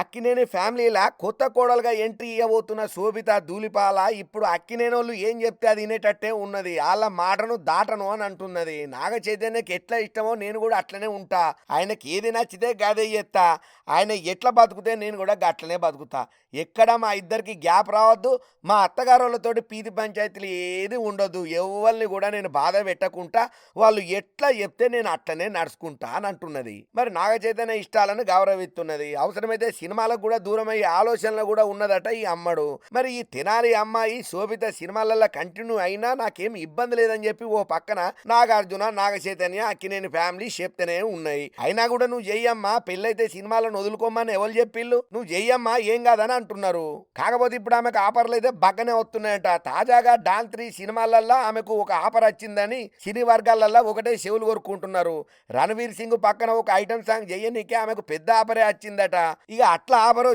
అక్కినేని ఫ్యామిలీలా కొత్త కోడలుగా ఎంట్రీ ఇవ్వబోతున్న శోభిత ధూళిపాల ఇప్పుడు అక్కినేనోళ్ళు ఏం చెప్తే అది వినేటట్టే ఉన్నది. వాళ్ళ మాటను దాటను అని అంటున్నది. నాగ చైతన్యకి ఎట్లా ఇష్టమో నేను కూడా అట్లనే ఉంటా. ఆయనకి ఏది నచ్చితే గదే చేస్తా. ఆయన ఎట్లా బతుకుతే నేను కూడా అట్లనే బతుకుతా. ఎక్కడ మా ఇద్దరికి గ్యాప్ రావద్దు. మా అత్తగారులతోటి పీతి పంచాయతీలు ఏది ఉండదు ఎవరిని కూడా నేను బాధ పెట్టకుండా వాళ్ళు ఎట్లా చెప్తే నేను అట్లనే నడుచుకుంటా అని అంటున్నది. మరి నాగ చైతన్య ఇష్టాలను గౌరవిస్తున్నది. అవసరమైతే సినిమాలకు కూడా దూరం అయ్యే ఆలోచనలు కూడా ఉన్నదట ఈ అమ్మడు. మరి ఈ తినాలి అమ్మాయి శోభిత సినిమాలలో కంటిన్యూ అయినా నాకేం ఇబ్బంది లేదని చెప్పి ఓ పక్కన నాగార్జున నాగ చైతన్య అక్కినేని ఫ్యామిలీ చెప్తేనే ఉన్నాయి. అయినా కూడా నువ్వు చెయ్యమ్మా పెళ్ళైతే సినిమాలను వదులుకోమని ఎవరు చెప్పిళ్ళు? నువ్వు చెయ్యమ్మా ఏం కాదని అంటున్నారు. కాకపోతే ఇప్పుడు ఆమెకు ఆఫర్లు అయితే బగ్గనే వస్తున్నాయట. తాజాగా డాన్ త్రీ సినిమాలల్లో ఆమెకు ఒక ఆఫర్ వచ్చిందని సినీ వర్గాలల్లో ఒకటే చెవులు కొరుక్కుంటున్నారు. రణవీర్ సింగ్ పక్కన ఒక ఐటమ్ సాంగ్ చెయ్యనీకే ఆమెకు పెద్ద ఆఫరే వచ్చిందట. ఇక అట్లా ఆఫర్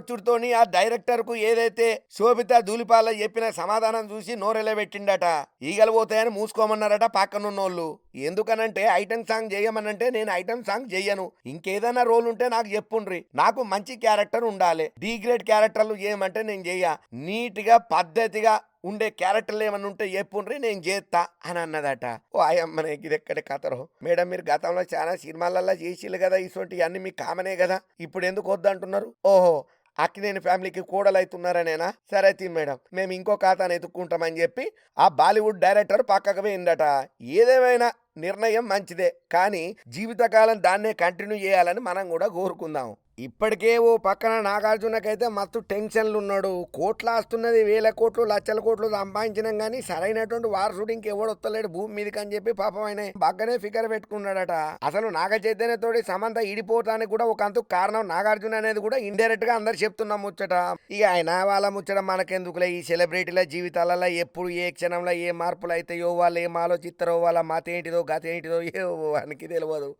ఆ డైరెక్టర్కు ఏదైతే శోభిత ధూళిపాల చెప్పిన సమాధానం చూసి నోరెలబెట్టిండట. ఈగలు పోతాయని మూసుకోమన్నారట పక్కనున్నోళ్ళు. ఎందుకనంటే ఐటమ్ సాంగ్ చేయమనంటే నేను ఐటమ్ సాంగ్ చెయ్యను ఇంకేదైనా రోల్ ఉంటే నాకు చెప్పుండ్రి. నాకు మంచి క్యారెక్టర్ ఉండాలి. డి గ్రేడ్ క్యారెక్టర్లు చేయమంటే నేను చెయ్య నీట్గా పద్ధతిగా ఉండే క్యారెక్టర్లు ఏమన్నా ఉంటే చెప్పుండ్రి నేను చేస్తా అని అన్నదట. ఓ అయ్యమ్మనే ఇది ఎక్కడ కథరో? మేడం మీరు గతంలో చాలా సినిమాలల్లా చేసిల్లు కదా ఇటువంటి అన్ని మీకు కామనే కదా ఇప్పుడు ఎందుకు వద్దంటున్నారు ఓహో అక్కినేని ఫ్యామిలీకి కూడలవుతున్నారనేనా సరే తీ మేడం మేము ఇంకో ఖాతాను ఎత్తుక్కుంటామని చెప్పి ఆ బాలీవుడ్ డైరెక్టర్ పక్కకు పోయిందట. ఏదేమైనా నిర్ణయం మంచిదే. కానీ జీవితకాలం దాన్నే కంటిన్యూ చేయాలని మనం కూడా కోరుకుందాం. ఇప్పటికే ఓ పక్కన నాగార్జునకైతే మస్తు టెన్షన్లు ఉన్నాడు కోట్లు వస్తున్నది వేల కోట్లు లక్షల కోట్లు సంపాదించినాం కానీ సరైనటువంటి వారసుడు ఇంకెవడు వస్తలేడు భూమి మీదకి అని చెప్పి పాపం ఆయన బాగానే ఫిగర్ పెట్టుకున్నాడట. అసలు నాగ చైతన్యతోటి సమంత ఇడిపోవటానికి కూడా ఒక అంతు కారణం నాగార్జున అనేది కూడా ఇండైరెక్ట్గా అందరు చెప్తున్నాం ముచ్చట. ఇక ఆయన వాళ్ళ ముచ్చట మనకెందుకులే? ఈ సెలబ్రిటీల జీవితాలలో ఎప్పుడు ఏ క్షణంలో ఏ మార్పులు అవుతాయో వాళ్ళు ఏం ఆలోచిస్తారో వాళ్ళ మత ఏంటిదో గత ఏంటిదో ఏ వానికి తెలియదు